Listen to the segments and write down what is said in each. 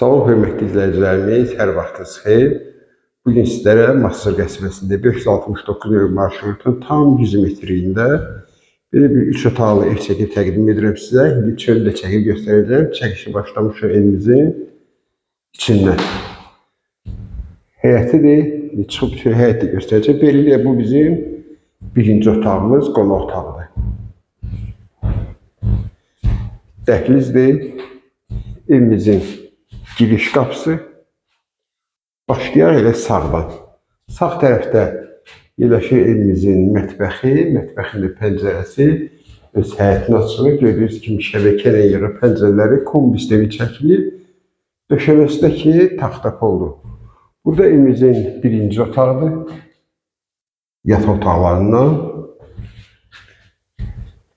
Salam hörmətli izləyicilərimiz, hər vaxtınız xeyir. Bu gün sizlərə Masır qəsbəsində 569 nömrə marşrutun tam 100 metrliyində belə bir üç otaqlı ev çəkib təqdim edirəm sizə. İndi çölü də çəkib göstərəcəm. Çəkişi başlamışıq evimizin içindən. Həyətidir. İndi çıxıb şöyle həyəti göstərəcəm. Beləliklə bu bizim birinci otağımız, qonaq otağıdır. Dəhlizdir. Evimizin giriş qapısı. Başlayaq elə sağdan. Sağ tərəfdə yerləşir evimizin mətbəxi, mətbəxin də pəncərəsi öz həyətinə açılır. Gördüyünüz kimi şəbəkə ilə yığır pəncərələri kombisləri çəkilir. Döşəməsi də ki taxta poldur. Burada evimizin birinci otağıdır. Yataq otaqlarından.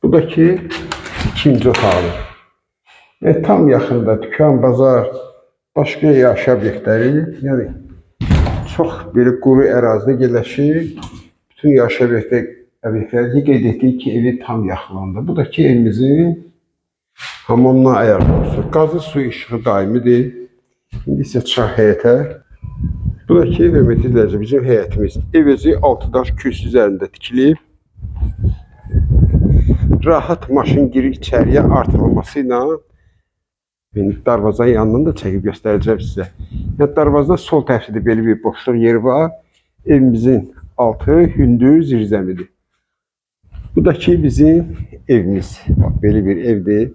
Bu da ki ikinci otağıdır. E, tam yaxında dükan, bazar, başqa yaşayış obyektləri, yəni çox belə quru ərazidə yerləşir. Bütün yaşayış obyektləri obyektləri qeyd etdik ki, evi tam yaxınlığında. Bu da ki evimizin hamamla ayaq qorusu. Qazı su işığı daimidir. İndi isə çıxaq həyətə. Bu da ki, hörmətli bizim həyətimiz. Ev özü 6 daş kürsü üzərində tikilib. Rahat maşın girir içəriyə artırılması ilə İndi darvazanın yanından da çəkib göstərəcəm sizə. Yəni darvazada sol tərəfdə belə bir boşluq yeri var. Evimizin altı hündür zirzəmidir. Bu da ki bizim evimiz. Bax belə bir evdir.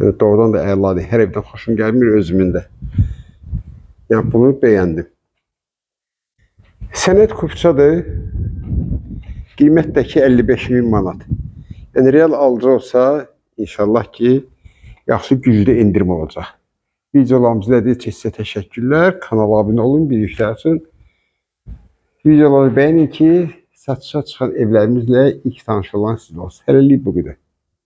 Yəni doğrudan da əladır. Hər evdən xoşum gəlmir özümün də. Yəni bunu bəyəndim. Sənəd kupçadır. Qiymət də ki 55 min manat. Yəni real alıcı olsa inşallah ki yaxşı güclü endirim olacaq. Videolarımızı izlədiyiniz üçün sizə təşəkkürlər. Kanala abunə olun, biliklər üçün. Videoları beğenin ki, satışa çıxan evlərimizlə ilk tanış olan siz olsun. Hələlik bu qədər.